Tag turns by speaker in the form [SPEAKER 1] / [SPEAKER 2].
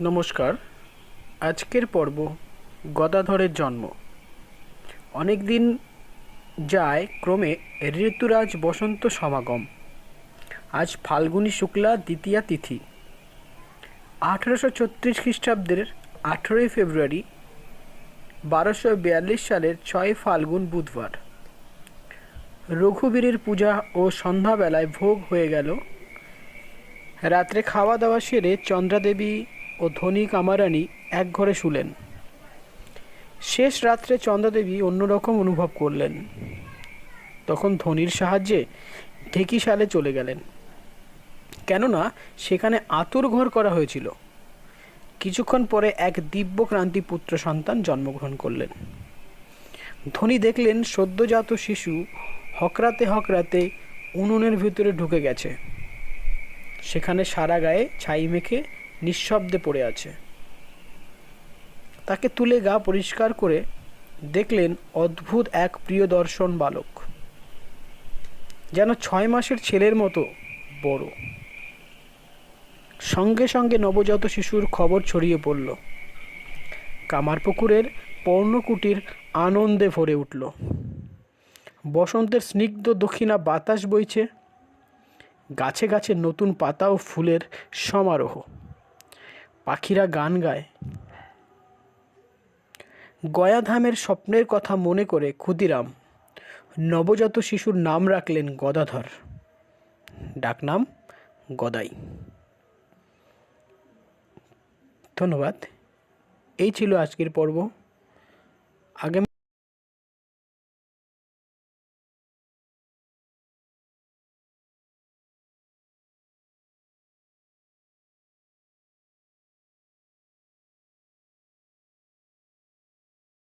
[SPEAKER 1] নমস্কার। আজকের পর্ব গদাধরের জন্ম। অনেক দিন যায় ক্রমে ঋতুরাজ বসন্ত সমাগম। আজ ফাল্গুনী শুক্লা দ্বিতীয়া তিথি। আঠেরোশো ছত্রিশ খ্রিস্টাব্দের আঠেরোই ফেব্রুয়ারি, বারোশো বিয়াল্লিশ সালের ছয় ফাল্গুন বুধবার। রঘুবীরের পূজা ও সন্ধ্যাবেলায় ভোগ হয়ে গেল। রাত্রে খাওয়া দাওয়া সেরে চন্দ্রাদেবী ও ধনী কামারানি এক ঘরে শুলেন। শেষ রাত্রে চন্দ্রাদেবী অন্যরকম অনুভব করলেন। তখন ধনির সাহায্যে ঢেকিশালে চলে গেলেন। কেননা সেখানে আতুর ঘর করা হয়েছিল। কিছুক্ষণ পরে এক দিব্য ক্রান্তি পুত্র সন্তান জন্মগ্রহণ করলেন। ধনী দেখলেন সদ্যজাত শিশু হকরাতে হকরাতে উনুনের ভিতরে ঢুকে গেছে। সেখানে সারা গায়ে ছাই মেখে নিঃশব্দে পড়ে আছে। তাকে তুলে গা পরিষ্কার করে দেখলেন অদ্ভুত এক প্রিয় দর্শন বালক, যেন ছয় মাসের ছেলের মতো বড়। সঙ্গে সঙ্গে নবজাত শিশুর খবর ছড়িয়ে পড়ল। কামারপুকুরের পর্ণকুটির আনন্দে ভরে উঠল। বসন্তের স্নিগ্ধ দক্ষিণা বাতাস বইছে। গাছে গাছে নতুন পাতা ও ফুলের সমারোহ। পাখিরা গান গায়। গয়াধামের স্বপ্নের কথা মনে করে ক্ষুদিরাম নবজাত শিশুর নাম রাখলেন গদাধর। ডাকনাম গদাই। ধন্যবাদ। এই ছিল আজকের পর্ব। আগামী